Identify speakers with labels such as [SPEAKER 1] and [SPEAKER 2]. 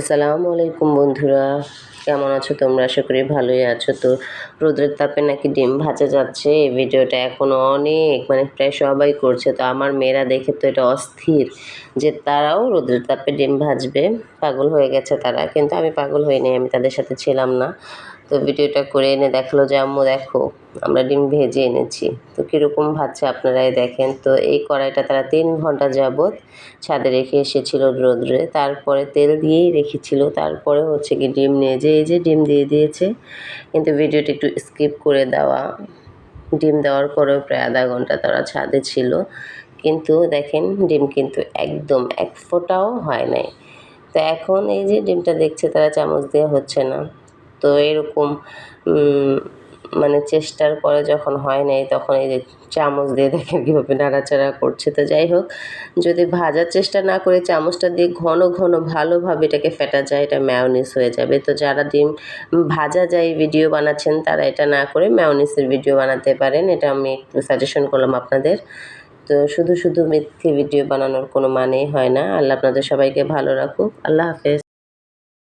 [SPEAKER 1] আসসালামু আলাইকুম বন্ধুরা, কেমন আছো তোমরা? আশা করি ভালোই আছো তো। রোদ্রের তাপে নাকি ডিম ভাজা যাচ্ছে, এই ভিডিওটা এখন অনেক মানে প্রায় সবাই করছে, তো আমার মেয়েরা দেখে তো এটা অস্থির যে তারাও রোদ্রের তাপে ডিম ভাজবে। পাগল হয়ে গেছে তারা, কিন্তু আমি পাগল হইনি, আমি তাদের সাথে ছিলাম না। তো ভিডিওটা করে এনে দেখল যে, আম্মু দেখো আমরা ডিম ভেজে এনেছি। তো কীরকম ভাজছে আপনারাই দেখেন। তো এই কড়াইটা তারা তিন ঘণ্টা যাবৎ ছাদে রেখে এসেছিল রোদ্রে। তারপরে তেল দিয়েই রেখেছিল। তারপরে হচ্ছে কি ডিম নিয়ে যে, এই যে ডিম দিয়ে দিয়েছে। কিন্তু ভিডিওটা একটু স্কিপ করে দেওয়া। ডিম দেওয়ার পরেও প্রায় আধা ঘণ্টা তারা ছাদে ছিল। কিন্তু দেখেন ডিম কিন্তু একদম এক ফোঁটাও হয় নাই। তো এখন এই যে ডিমটা দেখছে তারা চামচ দিয়ে হচ্ছে না। তো এরকম মানে চেষ্টার পরে যখন হয় নাই, তখন এই যে চামচ দিয়ে দেখেন কীভাবে নাড়াচাড়া করছে। তো যাই হোক, যদি ভাজার চেষ্টা না করে চামচটা দিয়ে ঘন ঘন ভালোভাবে এটাকে ফেটা যায়, এটা ম্যাওনিস হয়ে যাবে। তো যারা ডিম ভাজা যায় ভিডিও বানাচ্ছেন, তারা এটা না করে ম্যাওনিসের ভিডিও বানাতে পারেন। এটা আমি একটু সাজেশন করলাম আপনাদের। তো শুধু শুধু মিথ্যে ভিডিও বানানোর কোনো মানেই হয় না। আল্লাহ আপনাদের সবাইকে ভালো রাখুক। আল্লাহ হাফেজ।